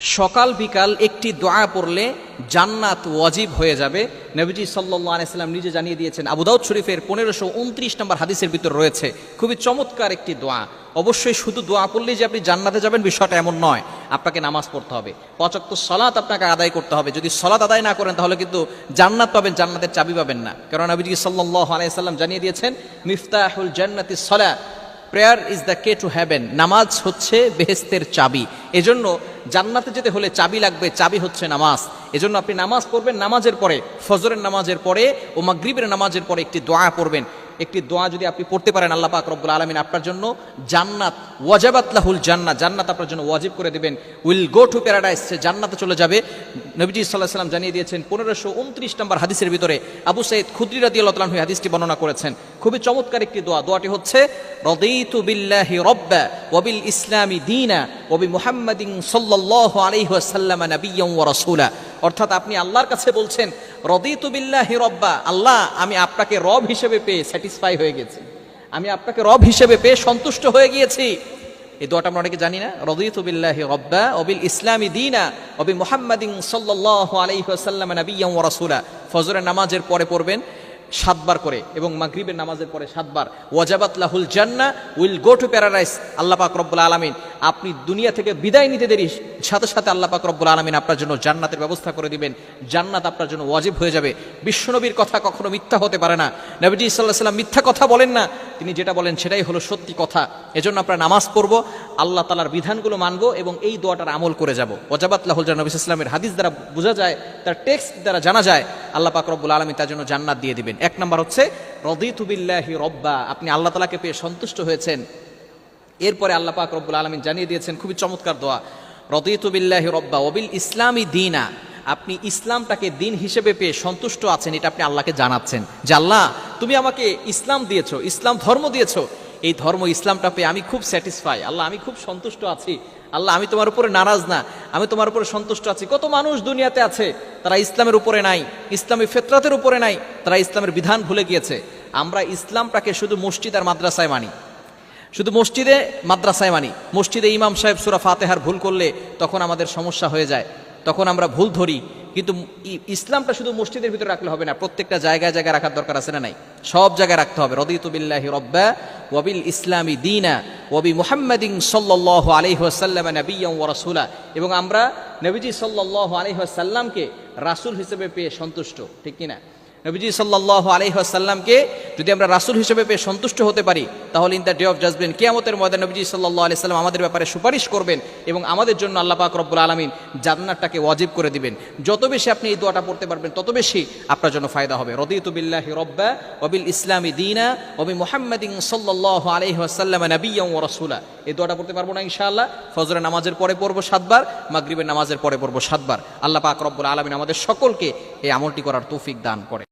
সকাল বিকাল একটি দোয়া পড়লে জান্নাত ওয়াজিব হয়ে যাবে। নবীজি সাল্লাহ আলাইসাল্লাম নিজে জানিয়ে দিয়েছেন আবুদাউদ শরীফের পনেরোশো উনত্রিশ নম্বর হাদিসের ভিতর রয়েছে, খুবই চমৎকার একটি দোয়া। অবশ্যই শুধু দোয়া পড়লেই যে আপনি জান্নাতে যাবেন, বিষয়টা এমন নয়, আপনাকে নামাজ পড়তে হবে। পঁচাত্তর সলাৎ আপনাকে আদায় করতে হবে। যদি সলাৎ আদায় না করেন, তাহলে কিন্তু জান্নাত পাবেন, জান্নাতের চাবি পাবেন না। কারণ নবীজি সাল্লাহ আলাইসাল্লাম জানিয়ে দিয়েছেন, মিফতাহুল জান্নাতি সলা। Prayer is the key to heaven নামাজ হচ্ছে বেহেস্তের চাবি। এজন্য জান্নাতে যেতে হলে চাবি লাগবে, চাবি হচ্ছে নামাজ। এজন্য আপনি নামাজ পড়বেন নামাজের পরে, ফজরের নামাজের পরে ও মাগরিবের নামাজের পরে একটি দোয়া পড়বেন। একটি দোয়া যদি আপনি পড়তে পারেন আল্লাহ পাক রব্বুল আলমিন আপনার জন্য, জান্নাত ওয়াজাবাতলাহুল জান্নাত জান্নাত আপনার জন্য ওয়াজিব করে দেবেন। উইল গো টু প্যারাডাইস, সে জান্নাতে চলে যাবে। নবীজি সাল্লাহ সাল্লাম জানিয়ে দিয়েছেন, পনেরোশো উনত্রিশ নম্বর হাদিসের ভিতরে আবু সাইদ খুদ্রি রাদি আল্লাহ হাদিসটি বর্ণনা করেছেন। খুবই চমৎকার একটি দোয়া। দোয়াটি হচ্ছে, রদিতু বিল্লাহি রব্বা ওয়াবিল ইসলামি দিনা ওবি মুহাম্মাদিন সাল্লাল্লাহু আলাইহি ওয়াসাল্লাম নাবিয়্যান ওয়া রাসূলা। অর্থাৎ আপনি আল্লাহর কাছে বলছেন রদিতু বিল্লাহি রব্বা, আল্লাহ, আমি আপনাকে রব হিসেবে পেয়ে স্যাটিসফাই হয়ে গেছি। আমি আপনাকে রব হিসেবে পেয়ে সন্তুষ্ট হয়ে গিয়েছি। এই দোয়াটা আমরা অনেকে জানি না। রদিতু বিল্লাহি রব্বা ওবিল ইসলামি দিনা ওবি মুহাম্মাদিন ওয়াসাল্লাম নাবিয়্যান ওয়া রাসূলা। ফজরের নামাজের পরে পড়বেন সাতবার করে এবং মাগরিবের নামাজের পরে সাতবার। ওয়াজাবাত লাহুল জান্না উইল গো টু প্যারাডাইস, আল্লাহ পাক রব্বুল আলামিন। আপনি দুনিয়া থেকে বিদায় নিতে দেরি, সাথে সাথে আল্লাহ পাক রব্বুল আলামিন আপনার জন্য জান্নাতের ব্যবস্থা করে দিবেন। জান্নাত আপনার জন্য ওয়াজিব হয়ে যাবে। বিশ্বনবীর কথা কখনো মিথ্যা হতে পারে না। নবীজি সাল্লাহ সাল্লাম মিথ্যা কথা বলেন না। তিনি যেটা বলেন সেটাই হলো সত্যি কথা। এজন্য আমরা নামাজ পড়ব, আল্লাহ তালার বিধানগুলো মানব এবং এই দোয়াটার আমল করে যাব। ওজাবাত লাহুল জান নবী ইসলামের হাদিস দ্বারা বোঝা যায়, তার টেক্সট দ্বারা জানা যায়, আল্লাহ পাক রব্বুল আলমী তার জন্য জান্নাত দিয়ে দিবেন। এক নম্বর হচ্ছে রদিতুবিল্লাহি রব্বা, আপনি আল্লাহ তালাকে পেয়ে সন্তুষ্ট হয়েছেন। এরপরে আল্লাহ পাক রব্বুল আলমিন জানিয়ে দিয়েছেন, খুবই চমৎকার দোয়া। রদিতুবিল্লাহি রব্বা ওবিল ইসলামী দিনা। আপনি ইসলামটাকে দিন হিসেবে পেয়ে সন্তুষ্ট আছেন, এটা আপনি আল্লাহকে জানাচ্ছেন। যে আল্লাহ, তুমি আমাকে ইসলাম দিয়েছ, ইসলাম ধর্ম দিয়েছ। এই ধর্ম ইসলামটা পেয়ে আমি খুব স্যাটিসফাই আল্লাহ, আমি খুব সন্তুষ্ট আছি। আল্লাহ, আমি তোমার উপরে নারাজ না। আমি তোমার উপরে সন্তুষ্ট আছি। কত মানুষ দুনিয়াতে আছে, তারা ইসলামের উপরে নাই, ইসলামী ফেতরাতের উপরে নাই, তারা ইসলামের বিধান ভুলে গিয়েছে। আমরা ইসলামটাকে শুধু মসজিদ আর মাদ্রাসায় মানি। শুধু মসজিদে মাদ্রাসায় মানি। মসজিদে ইমাম সাহেব সুরা ফাতেহার ভুল করলে তখন আমাদের সমস্যা হয়ে যায়। তখন আমরা ভুল ধরি। কিন্তু ইসলামটা শুধু মসজিদের ভিতরে রাখলে হবে না, প্রত্যেকটা জায়গায় জায়গায় রাখার দরকার আছে না নাই? সব জায়গায় রাখতে হবে। রদিতুবিল্লাহি রব্বা ওয়াবিল ইসলামী দিনা ওয়াবি মুহাম্মাদিন সাল্লাল্লাহু আলাইহি ওয়াসাল্লাম নাবিয়্যান ওয়া রাসূলা। এবং আমরা নবীজি সাল্লাল্লাহু আলাইহি ওয়াসাল্লামকে রাসূল হিসেবে পেয়ে সন্তুষ্ট। ঠিক কি না নবীজি সাল্লাহ আলহিহাসাল্লামকে যদি আমরা রাসুল হিসেবে পেয়ে সন্তুষ্ট হতে পারি, তাহলে in the day of judgement কেয়ামতের ময়দান নবীজি সাল্লাহ আলি সাল্লাম আমাদের ব্যাপারে সুপারিশ করবেন এবং আমাদের জন্য আল্লাহ পাক রব্বুল আলমিন জান্নাতটাকে ওয়াজিব করে দিবেন। যত বেশি আপনি এই দোয়াটা পড়তে পারবেন, তত বেশি আপনার জন্য ফায়দা হবে। রদিতুবিল্লাহি রব্বা অবিল ইসলামী দিনা ওবি মোহাম্মদিন সাল্লাহ আলহিহাসাল্লাম নবীয় রসুলা। এই দোয়াটা পড়তে পারব না ইনশাআল্লাহ। ফজরের নামাজের পরে পড়ব সাতবার, মাগরিবের নামাজের পরে পড়ব সাতবার। আল্লাহ পাক রব্বুল আলমিন আমাদের সকলকে এই আমলটি করার তৌফিক দান করে।